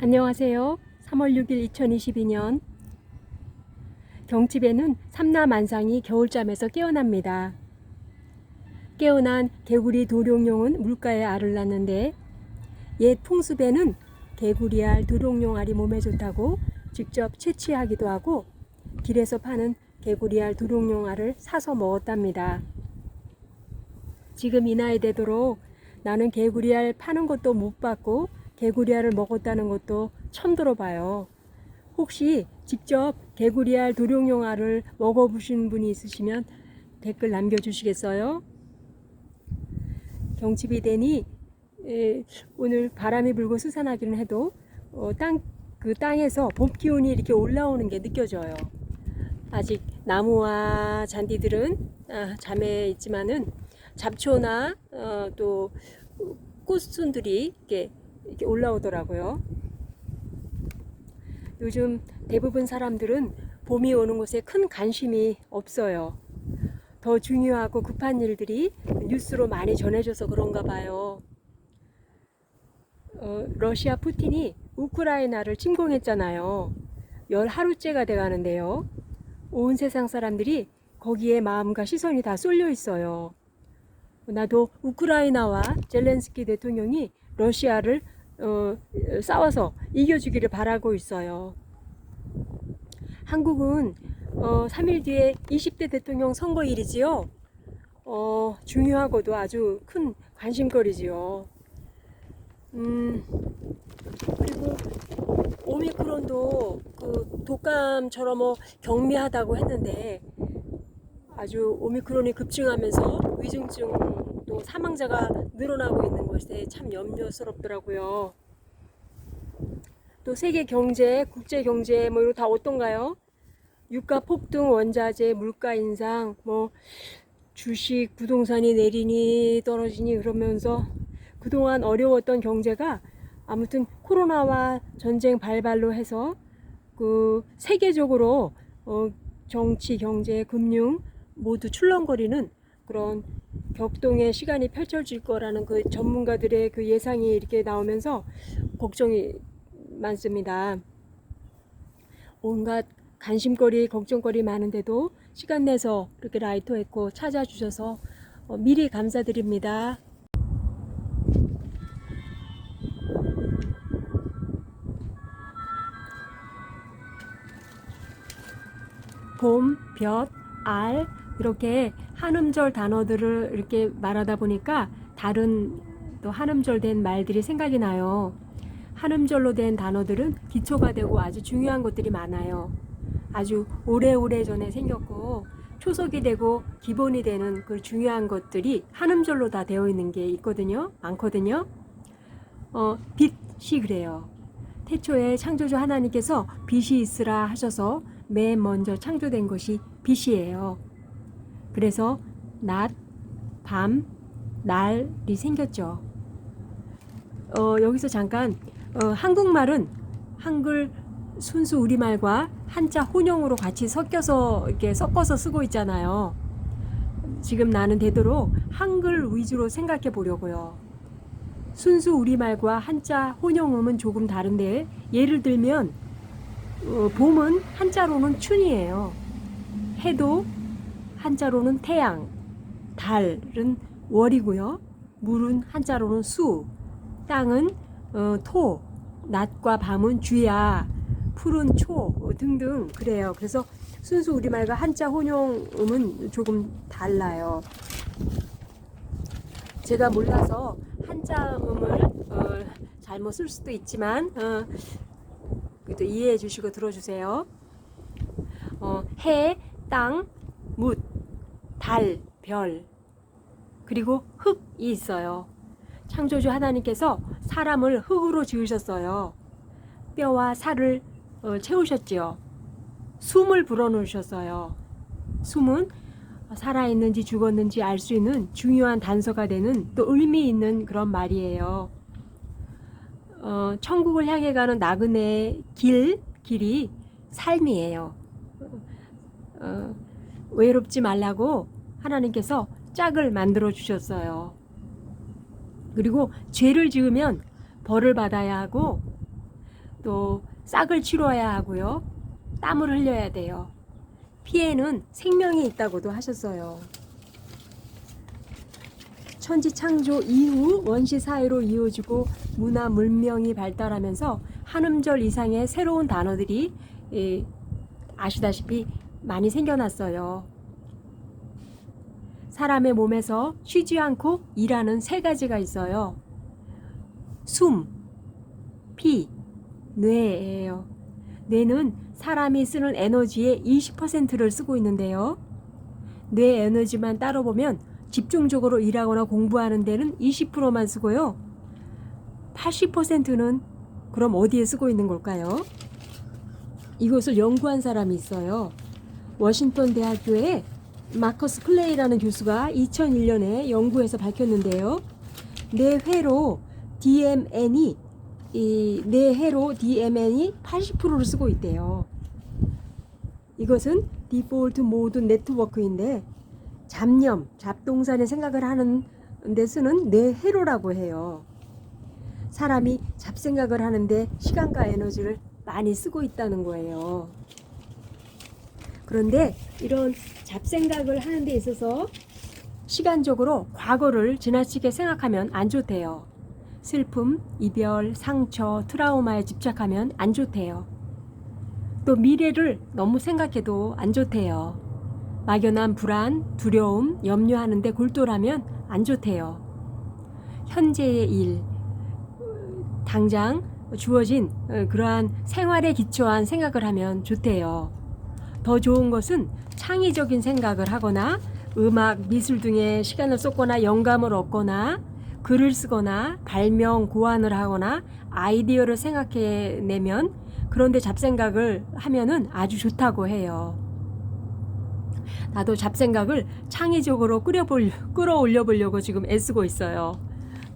안녕하세요. 3월 6일 2022년 경칩에는 삼라만상이 겨울잠에서 깨어납니다. 깨어난 개구리 도룡룡은 물가에 알을 낳는데 옛 풍습에는 개구리 알, 도룡룡 알이 몸에 좋다고 직접 채취하기도 하고 길에서 파는 개구리 알, 도룡룡 알을 사서 먹었답니다. 지금 이 나이 되도록 나는 개구리 알 파는 것도 못 봤고 개구리 알을 먹었다는 것도 처음 들어봐요. 혹시 직접 개구리 알, 도룡룡 알을 먹어보신 분이 있으시면 댓글 남겨주시겠어요? 경칩이 되니 에, 오늘 바람이 불고 스산하기는 해도 어, 땅, 그 땅에서 봄 기운이 이렇게 올라오는 게 느껴져요. 아직 나무와 잔디들은 아, 잠에 있지만은 잡초나 어, 또 꽃순들이 이렇게, 이렇게 올라오더라고요. 요즘 대부분 사람들은 봄이 오는 곳에 큰 관심이 없어요. 더 중요하고 급한 일들이 뉴스로 많이 전해져서 그런가 봐요. 어, 러시아 푸틴이 우크라이나를 침공했잖아요. 열 하루째가 돼 가는데요. 온 세상 사람들이 거기에 마음과 시선이 다 쏠려 있어요. 나도 우크라이나와 젤렌스키 대통령이 러시아를 어, 싸워서 이겨주기를 바라고 있어요. 한국은 어, 3일 뒤에 20대 대통령 선거일이지요. 어, 중요하고도 아주 큰 관심거리지요. 음, 그리고 오미크론도 그 독감처럼 뭐 경미하다고 했는데 아주 오미크론이 급증하면서 위중증 또 사망자가 늘어나고 있는 것에 참 염려스럽더라고요. 또 세계 경제, 국제 경제 뭐 이거 다 어떤가요? 유가 폭등, 원자재, 물가 인상, 뭐 주식, 부동산이 내리니 떨어지니 그러면서 그동안 어려웠던 경제가 아무튼 코로나와 전쟁 발발로 해서 그 세계적으로 어 정치, 경제, 금융 모두 출렁거리는 그런 격동의 시간이 펼쳐질 거라는 그 전문가들의 그 예상이 이렇게 나오면서 걱정이 많습니다. 온갖 관심거리, 걱정거리 많은데도 시간 내서 이렇게 라이터 했고 찾아주셔서 어, 미리 감사드립니다. 봄, 볕, 알 이렇게 한음절 단어들을 이렇게 말하다 보니까 다른 또 한음절 된 말들이 생각이 나요. 한음절로 된 단어들은 기초가 되고 아주 중요한 것들이 많아요. 아주 오래오래 전에 생겼고 초석이 되고 기본이 되는 그 중요한 것들이 한음절로 다 되어 있는 게 있거든요. 많거든요. 어, 빛이 그래요. 태초에 창조주 하나님께서 빛이 있으라 하셔서 맨 먼저 창조된 것이 빛이에요. 그래서 낮, 밤, 날이 생겼죠. 어, 여기서 잠깐 어, 한국말은 한글 순수 우리말과 한자 혼용으로 같이 섞여서 이렇게 섞어서 쓰고 있잖아요. 지금 나는 되도록 한글 위주로 생각해 보려고요. 순수 우리말과 한자 혼용음은 조금 다른데 예를 들면 어, 봄은 한자로는 춘이에요. 해도 한자로는 태양, 달은 월이고요. 물은 한자로는 수, 땅은 어, 토, 낮과 밤은 주야, 풀은 초 등등 그래요. 그래서 순수 우리말과 한자 혼용음은 조금 달라요. 제가 몰라서 한자음을 어, 잘못 쓸 수도 있지만 어, 그래도 이해해 주시고 들어주세요. 어, 해, 땅, 묻, 달, 별 그리고 흙이 있어요. 창조주 하나님께서 사람을 흙으로 지으셨어요. 뼈와 살을 어, 채우셨지요. 숨을 불어넣으셨어요. 숨은 살아있는지 죽었는지 알 수 있는 중요한 단서가 되는 또 의미 있는 그런 말이에요. 어, 천국을 향해 가는 나그네의 길, 길이 삶이에요. 어, 외롭지 말라고 하나님께서 짝을 만들어 주셨어요. 그리고 죄를 지으면 벌을 받아야 하고 또 싹을 치러야 하고요. 땀을 흘려야 돼요. 피에는 생명이 있다고도 하셨어요. 천지 창조 이후 원시 사회로 이어지고 문화 문명이 발달하면서 한음절 이상의 새로운 단어들이 예, 아시다시피 많이 생겨났어요. 사람의 몸에서 쉬지 않고 일하는 세 가지가 있어요. 숨, 피, 뇌예요. 뇌는 사람이 쓰는 에너지의 20%를 쓰고 있는데요. 뇌 에너지만 따로 보면 집중적으로 일하거나 공부하는 데는 20%만 쓰고요. 80%는 그럼 어디에 쓰고 있는 걸까요? 이것을 연구한 사람이 있어요. 워싱턴 대학교의 마커스 클레이라는 교수가 2001년에 연구해서 밝혔는데요. 뇌회로 DMN이 이 뇌회로 DMN이 80%를 쓰고 있대요. 이것은 디폴트 모드 네트워크인데 잡념, 잡동사의 생각을 하는 데 쓰는 뇌회로라고 해요. 사람이 잡생각을 하는데 시간과 에너지를 많이 쓰고 있다는 거예요. 그런데 이런 잡생각을 하는 데 있어서 시간적으로 과거를 지나치게 생각하면 안 좋대요. 슬픔, 이별, 상처, 트라우마에 집착하면 안 좋대요. 또 미래를 너무 생각해도 안 좋대요. 막연한 불안, 두려움, 염려하는데 골똘하면 안 좋대요. 현재의 일, 당장 주어진 어, 그러한 생활에 기초한 생각을 하면 좋대요. 더 좋은 것은 창의적인 생각을 하거나 음악, 미술 등의 시간을 쏟거나 영감을 얻거나 글을 쓰거나 발명, 고안을 하거나 아이디어를 생각해내면 그런데 잡생각을 하면은 아주 좋다고 해요. 나도 잡생각을 창의적으로 끌어볼, 끌어올려 보려고 지금 애쓰고 있어요.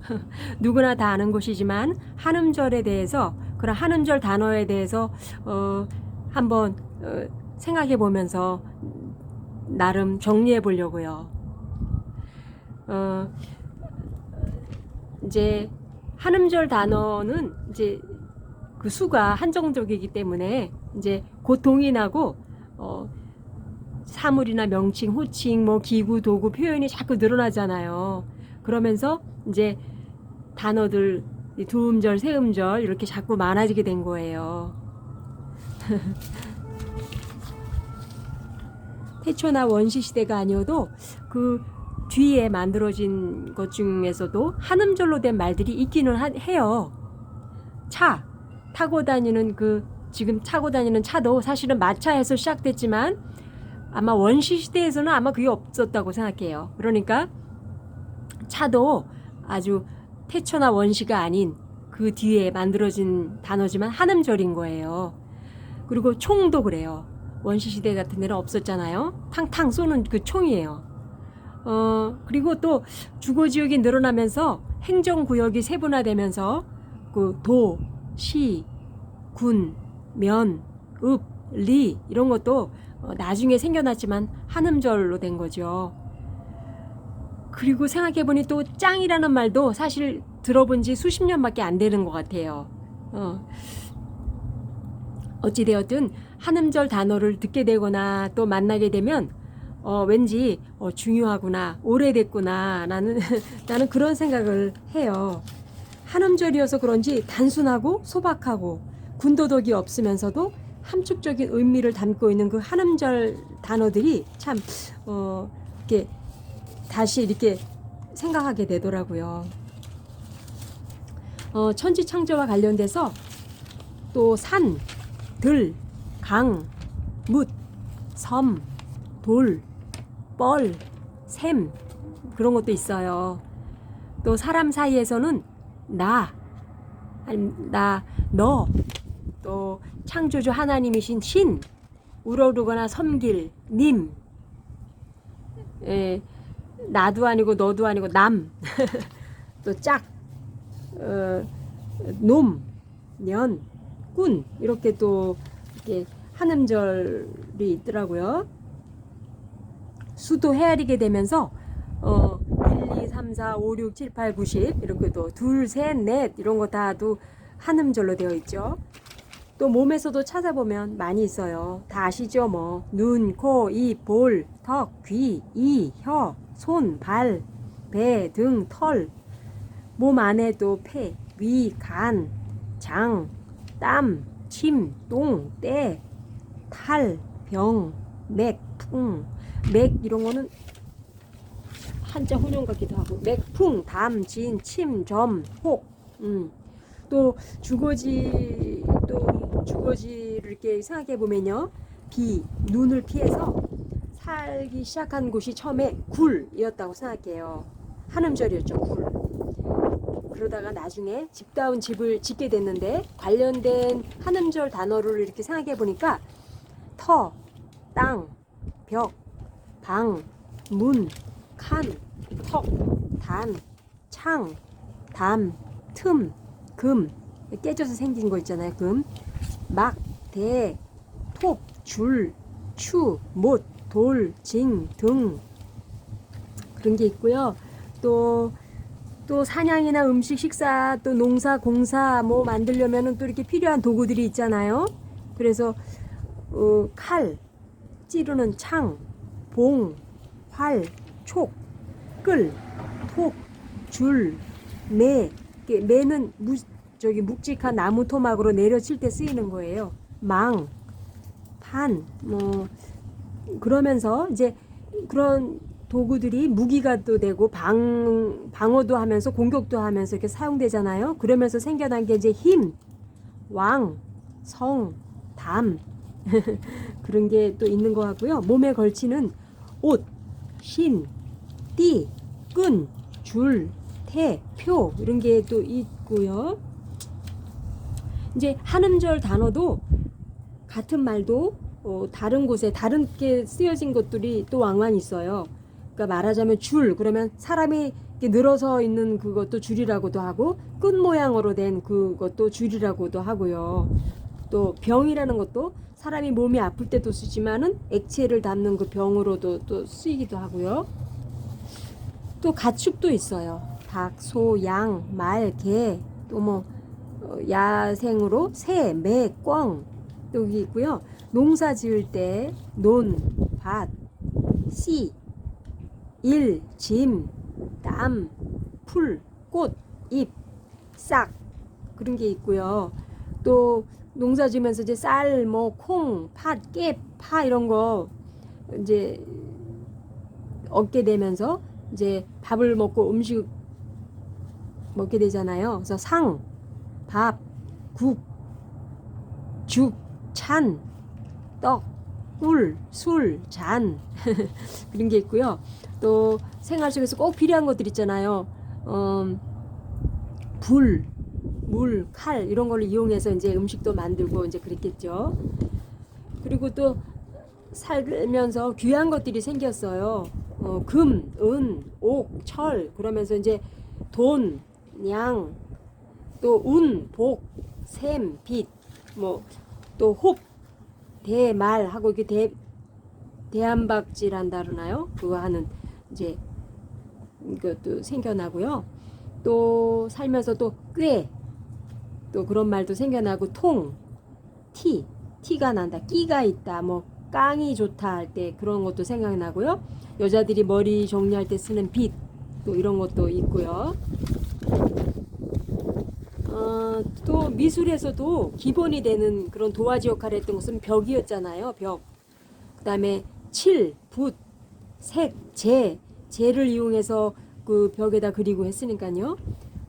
누구나 다 아는 것이지만 한음절에 대해서 그런 한음절 단어에 대해서 어, 한번 어, 생각해 보면서 나름 정리해 보려고요. 어, 이제 한음절 단어는 이제 그 수가 한정적이기 때문에 이제 곧 동인하고 어, 사물이나 명칭, 호칭, 뭐 기구, 도구, 표현이 자꾸 늘어나잖아요. 그러면서 이제 단어들 이 두음절, 세음절 이렇게 자꾸 많아지게 된 거예요. 태초나 원시 시대가 아니어도 그 뒤에 만들어진 것 중에서도 한음절로 된 말들이 있기는 하- 해요. 차 타고 다니는 그 지금 타고 다니는 차도 사실은 마차에서 시작됐지만 아마 원시 시대에서는 아마 그게 없었다고 생각해요. 그러니까 차도 아주 태초나 원시가 아닌 그 뒤에 만들어진 단어지만 한음절인 거예요. 그리고 총도 그래요. 원시 시대 같은 데는 없었잖아요. 탕탕 쏘는 그 총이에요. 어, 그리고 또 주거 지역이 늘어나면서 행정 구역이 세분화되면서 그 도, 시, 군, 면, 읍, 리 이런 것도 어, 나중에 생겨났지만 한음절로 된 거죠. 그리고 생각해보니 또 짱이라는 말도 사실 들어본 지 수십 년밖에 안 되는 것 같아요. 어. 어찌되었든 한음절 단어를 듣게 되거나 또 만나게 되면 어, 왠지 어, 중요하구나, 오래됐구나, 나는, 나는 그런 생각을 해요. 한음절이어서 그런지 단순하고 소박하고 군더더기 없으면서도 함축적인 의미를 담고 있는 그 한음절 단어들이 참, 어, 이렇게 다시 이렇게 생각하게 되더라고요. 어, 천지 창조와 관련돼서 또 산, 들, 강, 묻, 섬, 돌, 뻘, 샘 그런 것도 있어요. 또 사람 사이에서는 나, 나, 너, 또 창조주 하나님이신 신, 우러르거나 섬길, 님, 예, 나도 아니고 너도 아니고 남, 또 짝, 어, 놈, 년, 꾼 이렇게 또 이렇게 한음절이 있더라고요. 수도 헤아리게 되면서 어 1, 2, 3, 4, 5, 6, 7, 8, 9, 10 이렇게 또 둘, 셋, 넷 이런 거 다도 한음절로 되어 있죠. 또 몸에서도 찾아보면 많이 있어요. 다 아시죠? 뭐 눈, 코, 입, 볼, 턱, 귀, 이, 혀, 손, 발, 배, 등, 털. 몸 안에도 폐, 위, 간, 장, 땀, 침, 똥, 때, 탈, 병, 맥, 풍. 맥 이런 거는 한자 혼용 같기도 하고 맥 풍, 담, 진, 침, 점, 혹. 음. 또 주거지 또 주거지를 이렇게 생각해 보면요. 비, 눈을 피해서 살기 시작한 곳이 처음에 굴이었다고 생각해요. 한음절이었죠, 굴. 그러다가 나중에 집다운 집을 짓게 됐는데 관련된 한음절 단어를 이렇게 생각해 보니까 터, 땅, 벽, 방, 문, 칸, 턱, 단, 창, 담, 틈, 금 깨져서 생긴 거 있잖아요. 금, 막, 대, 톱, 줄, 추, 못, 돌, 징, 등 그런 게 있고요. 또 또 사냥이나 음식, 식사, 또 농사, 공사 뭐 만들려면은 또 이렇게 필요한 도구들이 있잖아요. 그래서 어, 칼, 찌르는 창, 봉, 활, 촉, 끌, 톡, 줄, 매. 매는 무, 저기 묵직한 나무 토막으로 내려칠 때 쓰이는 거예요. 망, 판, 뭐 그러면서 이제 그런 도구들이 무기가 또 되고 방 방어도 하면서 공격도 하면서 이렇게 사용되잖아요. 그러면서 생겨난 게 이제 힘, 왕, 성, 담 그런 게 또 있는 것 같고요. 몸에 걸치는 옷, 신, 띠, 끈, 줄, 태, 표 이런 게 또 있고요. 이제 한음절 단어도 같은 말도 어, 다른 곳에 다른 게 쓰여진 것들이 또 왕왕 있어요. 그러니까 말하자면 줄 그러면 사람이 이렇게 늘어서 있는 그것도 줄이라고도 하고 끈 모양으로 된 그것도 줄이라고도 하고요. 또 병이라는 것도 사람이 몸이 아플 때도 쓰지만은 액체를 담는 그 병으로도 또 쓰이기도 하고요. 또 가축도 있어요. 닭, 소, 양, 말, 개, 또 뭐 야생으로 새, 매, 꿩 여기 있고요. 농사 지을 때 논, 밭, 씨, 일, 짐, 땀, 풀, 꽃, 잎, 싹 그런 게 있고요. 또 농사 지으면서 이제 쌀, 뭐 콩, 팥, 깨, 파 이런 거 이제 얻게 되면서 이제 밥을 먹고 음식 먹게 되잖아요. 그래서 상, 밥, 국, 죽, 찬, 떡, 꿀, 술, 잔 그런 게 있고요. 또 생활 속에서 꼭 필요한 것들 있잖아요. 음, 불, 물, 칼 이런 걸로 이용해서 이제 음식도 만들고 이제 그랬겠죠. 그리고 또 살면서 귀한 것들이 생겼어요. 어, 금, 은, 옥, 철 그러면서 이제 돈, 양, 또 운, 복, 샘, 빛, 뭐 또 홉, 대, 말 하고 이렇게 대 대한박질 한다 그러나요? 그거 하는 이제 이것도 생겨나고요. 또 살면서 또 꽤, 또 그런 말도 생겨나고 통, 티, 티가 난다, 끼가 있다, 뭐 깡이 좋다 할 때 그런 것도 생각나고요. 여자들이 머리 정리할 때 쓰는 빗, 또 이런 것도 있고요. 어, 또 미술에서도 기본이 되는 그런 도화지 역할을 했던 것은 벽이었잖아요. 벽. 그 다음에 칠, 붓, 색, 재, 재를 이용해서 그 벽에다 그리고 했으니까요.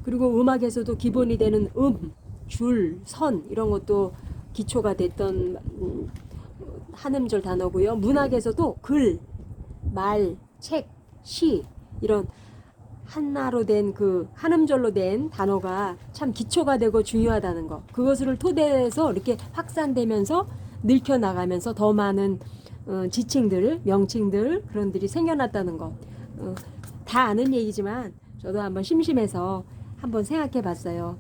그리고 음악에서도 기본이 되는 음, 줄, 선 이런 것도 기초가 됐던 음, 한음절 단어고요. 문학에서도 글, 말, 책, 시 이런 한나로 된 그 한음절로 된 단어가 참 기초가 되고 중요하다는 거. 그것을 토대해서 이렇게 확산되면서 늙혀 나가면서 더 많은 어, 지칭들, 명칭들 그런 들이 생겨났다는 거. 어, 다 아는 얘기지만 저도 한번 심심해서 한번 생각해 봤어요.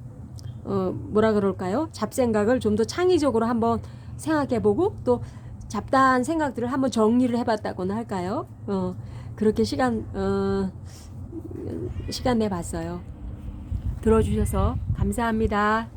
어, 뭐라 그럴까요? 잡생각을 좀 더 창의적으로 한번 생각해 보고 또 잡다한 생각들을 한번 정리를 해 봤다고나 할까요? 어, 그렇게 시간, 어, 시간 내 봤어요. 들어주셔서 감사합니다.